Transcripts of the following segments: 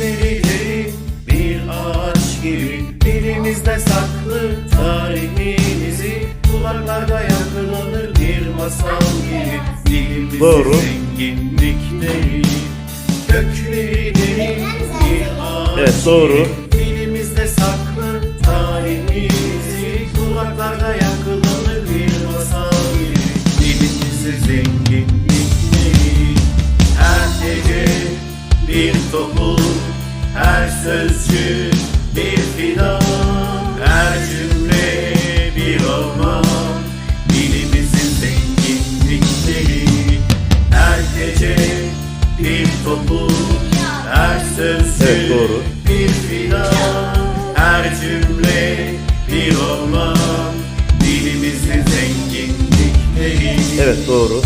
Gözleri bir ağaç gibi Birimizde saklı tarihimizi Kulaklarda yankılanır bir masal gibi Dilimizi Doğru. zenginlik değil Gökleri derin bir ağaç Evet doğru. Gibi. Bir tohum Her sözcü bir fidan Her cümle bir orman Dilimizin zenginlikleri Her gece bir tohum Her sözcü Evet, doğru. bir fidan Her cümle bir orman Dilimizin zenginlikleri Evet doğru.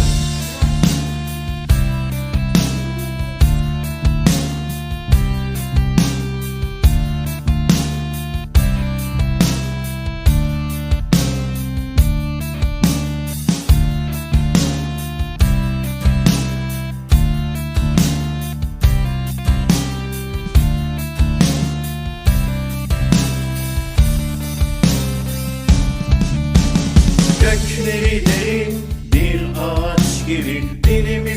Kökleri derin bir ağaç gibi. Dilimi